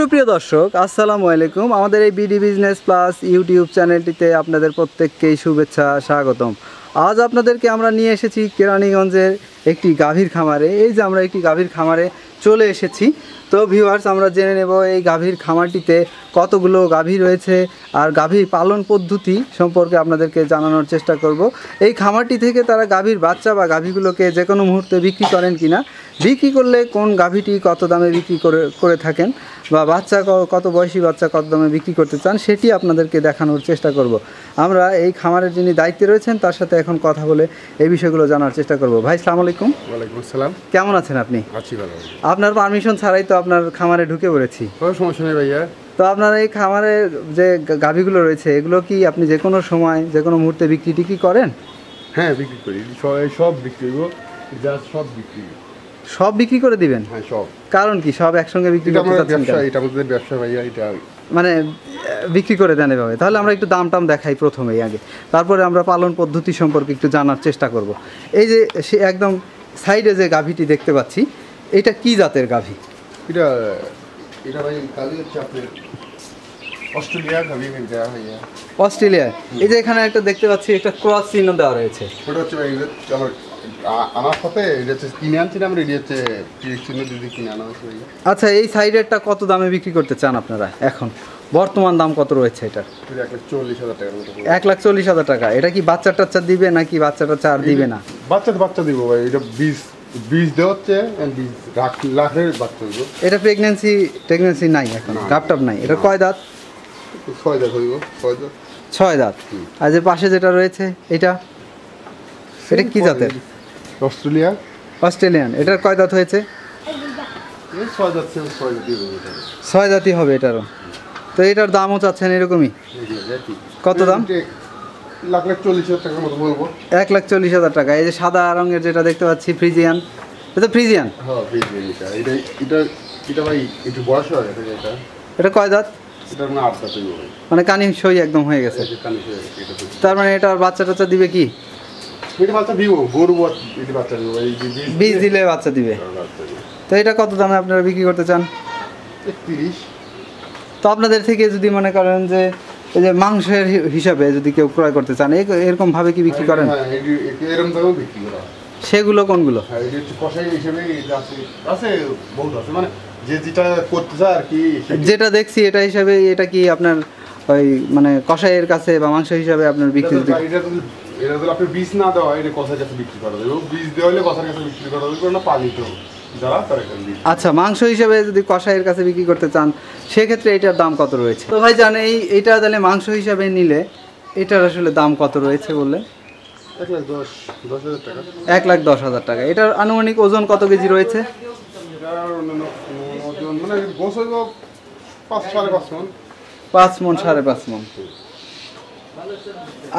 সুপ্রিয় দর্শক, আসসালামু আলাইকুম। আমাদের এই বিডি বিজনেস প্লাস ইউটিউব চ্যানেলটিতে আপনাদের প্রত্যেককেই শুভেচ্ছা, স্বাগতম। আজ আপনাদেরকে আমরা নিয়ে এসেছি কেরানীগঞ্জের একটি গাভীর খামারে। এই যে আমরা একটি গাভীর খামারে চলে এসেছি। তো ভিউয়ার্স আমরা জেনে নেব এই গাভীর খামারটিতে কতগুলো গাভী রয়েছে আর গাভীর পালন পদ্ধতি সম্পর্কে আপনাদেরকে জানানোর চেষ্টা করব। এই খামারটি থেকে তারা গাভীর বাচ্চা বা গাভীগুলোকে যে কোনো মুহূর্তে বিক্রি করেন কিনা বিক্রি করলে কোন গাভীটি কত দামে বিক্রি করে করে থাকেন বা বাচ্চা ক- কত বয়সী বাচ্চা কত দামে বিক্রি করতে চান সেটি আপনাদেরকে দেখানোর চেষ্টা করব। আমরা এই খামারের যিনি দায়িত্বে রয়েছেন তার সাথে এখন কথা বলে এই বিষয়গুলো জানার চেষ্টা করব। ভাই সালাম আলাইকুম। ওয়ালাইকুম আসসালাম। কেমন আছেন আপনি? আছি ভালো। আপনার পারমিশন ছাড়াই তো আপনার খামারে ঢুকে পড়েছি। কোনো সমস্যা নেই ভাইয়া। তো আপনার এই খামারে যে গাভীগুলো রয়েছে এগুলো কি আপনি যে কোনো সময় যে কোনো মুহূর্তে বিক্রি টিক্রি করেন? হ্যাঁ বিক্রি করি। সব বিক্রি সব বিক্রি। সব বিক্রি করে দিবেন? হ্যাঁ সব। কারণ কি? সব একসঙ্গে বিক্রি করতে চাচ্ছেন? এটা আমাদের ব্যবসা ভাইয়া এটা মানে বিক্রি করে দেন এভাবে। তাহলে আমরা একটু দাম টাম দেখাই প্রথমেই আগে। তারপরে আমরা পালন পদ্ধতি সম্পর্কে একটু জানার চেষ্টা করব। এই যে সে একদম সাইডে যে গাভীটি দেখতে পাচ্ছি এটা কি জাতের গাভী? এটা এটা ভাই কালি হচ্ছে আপনার অস্ট্রেলিয়া দেওয়া অস্ট্রেলিয়া? এই যে এখানে একটা দেখতে পাচ্ছি একটা ক্রস চিহ্ন দেওয়া রয়েছে। ওটা হচ্ছে ভাই এটা আমার সাথে এটা হচ্ছে কিনে এটি হচ্ছে চিহ্ন কিনে আনা হয়েছে আচ্ছা এই সাইডেরটা কত দামে বিক্রি করতে চান আপনারা এখন? বর্তমান দাম কত রয়েছে এটার? এটা চল্লিশ হাজার টাকার এক লাখ চল্লিশ হাজার টাকা। এটা কি বাচ্চা টাচ্চা দিবে নাকি বাচ্চা টাচ্চা আর দিবে না? বাচ্চা বাচ্চা দিব ভাই এটা বীজ। বীজ দেওয়া হচ্ছে বীজ লাখের বাচ্চা এটা প্রেগনেন্সি প্রেগনেন্সি নাই এখন। গাপটাপ নাই। এটা কয় দাঁত? ছয় দেখ হইব ছয় দেখ ছয় দাঁত। আর যে পাশে যেটা রয়েছে এটা? এটা কি জাতের? Australia Australian. এটার কয় দাঁত হয়েছে? ছয় দাঁতই হবে এটারও। তো এটার দামও চাচ্ছেন এরকমই। কত দাম? লাখ লাখ চল্লিশ হাজার টাকার মতো বলব। এক লাখ চল্লিশ হাজার টাকা। এই যে সাদা রঙের যেটা দেখতে পাচ্ছি ফ্রিজিয়ান। এটা ফ্রিজিয়ান? হ্যাঁ পেয়ে এটা। এটা এটা এটা ভাই একটু বয়স হয় এটা এটা। এটা কয় দাঁত? মানে কানি সই একদম হয়ে গেছে। হয়ে। তার মানে এটা বাচ্চা টাচ্চা দিবে কি বীজ দিলে বাচ্চা দিবে। তো এটা কত দামে আপনারা বিক্রি করতে চান? তো আপনাদের থেকে যদি মনে করেন যে এই যে মাংসের হিসাবে যদি কেউ ক্রয় করতে চান এরকম ভাবে কি বিক্রি করেন? হ্যাঁ এরকম বিক্রি করা সেগুলো কোনগুলো? হ্যাঁ মানে যেটা দেখছি এটা হিসাবে এটা কি আপনার ওই মানে কষাইয়ের কাছে বা মাংস হিসাবে আপনার বিক্রি এটা যদি আপনি বীজ না দেওয়া এটা কষার কাছে বিক্রি করা যাবে। বীজ দেওয়া হলে কষার কাছে বিক্রি করা যাবে না পানি আচ্ছা মাংস হিসাবে যদি কষাইয়ের কাছে বিক্রি করতে চান সেক্ষেত্রে এটার দাম কত রয়েছে? তো ভাই জান এই এটা তাহলে মাংস হিসাবে নিলে এটার আসলে দাম কত রয়েছে বললেন? এক লাখ দশ হাজার টাকা। এটার আনুমানিক ওজন কত কেজি রয়েছে? মানে পাঁচ মন। সাড়ে পাঁচ মন।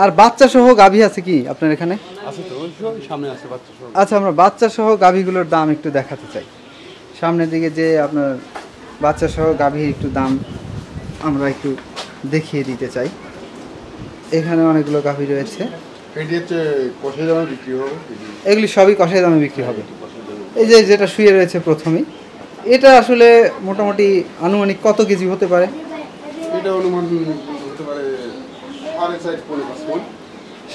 আর বাচ্চা সহ গাভী আছে কি আপনার এখানে? আচ্ছা আমরা বাচ্চা সহ গাভীগুলোর দাম একটু দেখাতে চাই। সামনের দিকে যে আপনার বাচ্চা সহ গাভীর একটু দাম আমরা একটু দেখিয়ে দিতে চাই। এখানে অনেকগুলো গাভী রয়েছে। এগুলি সবই কষাই দামে বিক্রি হবে। এই যে যেটা শুয়ে রয়েছে প্রথমেই এটা আসলে মোটামুটি আনুমানিক কত কেজি হতে পারে? এটা অনুমান হতে পারে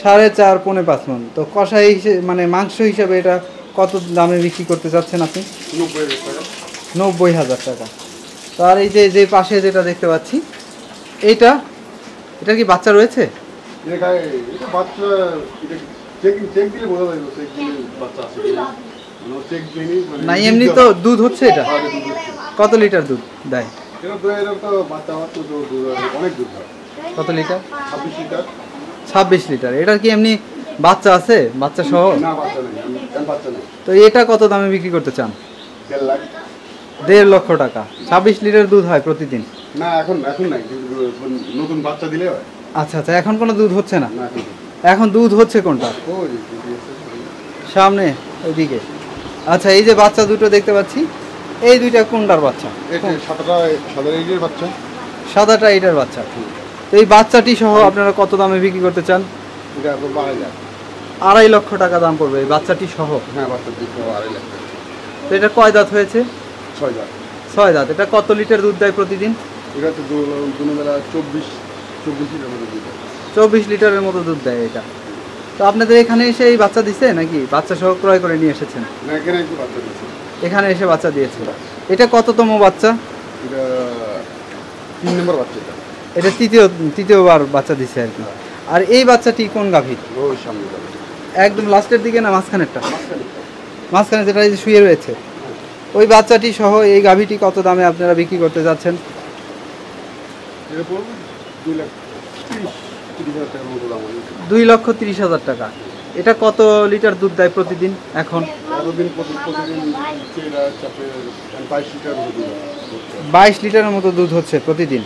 সাড়ে চার মন। পৌনে পাঁচ মন। তো কষাই মানে মাংস হিসাবে এটা কত দামে বিক্রি করতে চাচ্ছেন আপনি? নব্বই হাজার টাকা। তো আর এই যে যে পাশে যেটা দেখতে পাচ্ছি এইটা এটা কি বাচ্চা রয়েছে? দিইনি মানে না এমনি তো দুধ হচ্ছে এটা? হচ্ছে। কত লিটার দুধ দেয়? হয়, অনেক দুধ হয়। কত লিটার? ছাব্বিশ লিটার। এটার কি এমনি বাচ্চা আছে? বাচ্চা সহ? না বাচ্চা নেই আমি আমি বাচ্চা নেই। তো এটা কত দামে বিক্রি করতে চান? দেড় লক্ষ টাকা। ছাব্বিশ লিটার দুধ হয় প্রতিদিন? না এখন এখন নাই নতুন বাচ্চা দিলে হয়। আচ্ছা আচ্ছা এখন কোনো দুধ হচ্ছে না? এখন দুধ হচ্ছে কোনটা। সামনে ওইদিকে। আচ্ছা এই যে বাচ্চা দুটো দেখতে পাচ্ছি এই দুইটা কোনটার বাচ্চা? সাতটা সাদা এইটের বাচ্চা। সাদাটা এটার বাচ্চা। এই বাচ্চাটি সহ আপনারা কত দামে বিক্রি করতে চান? আড়াই লক্ষ টাকা দাম পড়বে এই বাচ্চাটি সহ? হ্যাঁ আড়াই লাখ তো এটা কয় দাঁত হয়েছে? ছয় লাখ ছয় দাঁত। এটা কত লিটার দুধ দেয় প্রতিদিন? এটা তো দুবেলা চব্বিশ চব্বিশ লিটার মতো দুধ। চব্বিশ লিটারের মতো দুধ দেয় এটা। তো আপনাদের এখানে এসে এই বাচ্চা দিছে নাকি? বাচ্চা সহ ক্রয় করে নিয়ে এসেছেন? এখানে বাচ্চা দিচ্ছে এখানে এসে বাচ্চা দিয়েছে। এটা কততম বাচ্চা? তিন নম্বর বাচ্চা এটা তৃতীয় তৃতীয়বার বাচ্চা দিছে আর কি। আর এই বাচ্চাটি কোন গাভীর? একদম লাস্টের দিকে না মাঝখানেরটা? মাঝখানে। যেটা এই যে শুয়ে রয়েছে। ওই বাচ্চাটি সহ এই গাভীটি কত দামে আপনারা বিক্রি করতে যাচ্ছেন? দুই লক্ষ তিরিশ হাজার টাকা। এটা কত লিটার দুধ দেয় প্রতিদিন এখন? হয়। বাইশ লিটারের মতো দুধ হচ্ছে প্রতিদিন।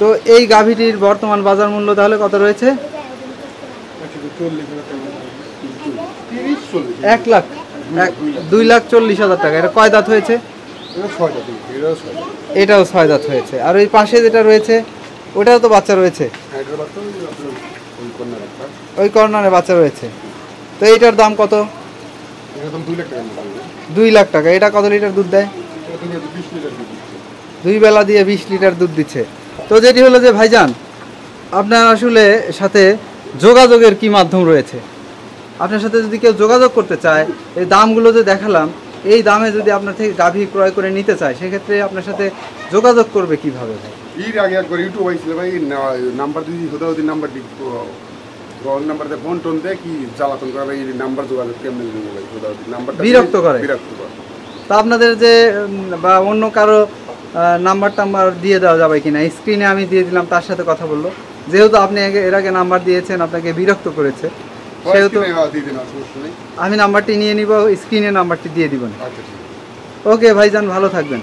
তো এই গাভীটির বর্তমান বাজার মূল্য তাহলে কত রয়েছে? এক লাখ। দুই লাখ চল্লিশ হাজার টাকা। এটা কয় দাঁত হয়েছে? এটাও ছয় দাঁত হয়েছে। আর ওই পাশে যেটা রয়েছে ওটাও তো বাচ্চা রয়েছে? ওই কর্নারে বাচ্চা রয়েছে। তো এইটার দাম কত? দুই লাখ টাকা। এটা কত লিটার দুধ দেয়? দুই বেলা দিয়ে বিশ লিটার দুধ দিচ্ছে। তো যেটি হলো যে ভাইজান আপনার আসলে সাথে যোগাযোগের কি মাধ্যম রয়েছে? আপনার সাথে যদি কেউ যোগাযোগ করতে চায় এই দামগুলো যে দেখালাম এই দামে যদি আপনার থেকে গাভী ক্রয় করে নিতে চায় সেক্ষেত্রে আপনার সাথে যোগাযোগ করবে কীভাবে ভাই? এর আগে একবার ইউটিউব আইছিল ভাই নাম্বার দিদি হতে হতে নাম্বার দি নাম্বার দিয়ে ফোন টোন দেয় কি জ্বালাতন করে এই নাম্বার যোগাযোগ কেমন ভাই হতে বিরক্ত করে? বিরক্ত করে। তা আপনাদের যে বা অন্য কারও নাম্বার টাম্বার দিয়ে দেওয়া যাবে কিনা? স্ক্রিনে আমি দিয়ে দিলাম তার সাথে কথা বলল। যেহেতু আপনি আগে- এর আগে নাম্বার দিয়েছেন আপনাকে বিরক্ত করেছে। সেহেতু আমি নাম্বারটি নিয়ে নিব স্ক্রিনে নাম্বারটি দিয়ে দিবেন। আচ্ছা ওকে ভাইজান ভালো থাকবেন।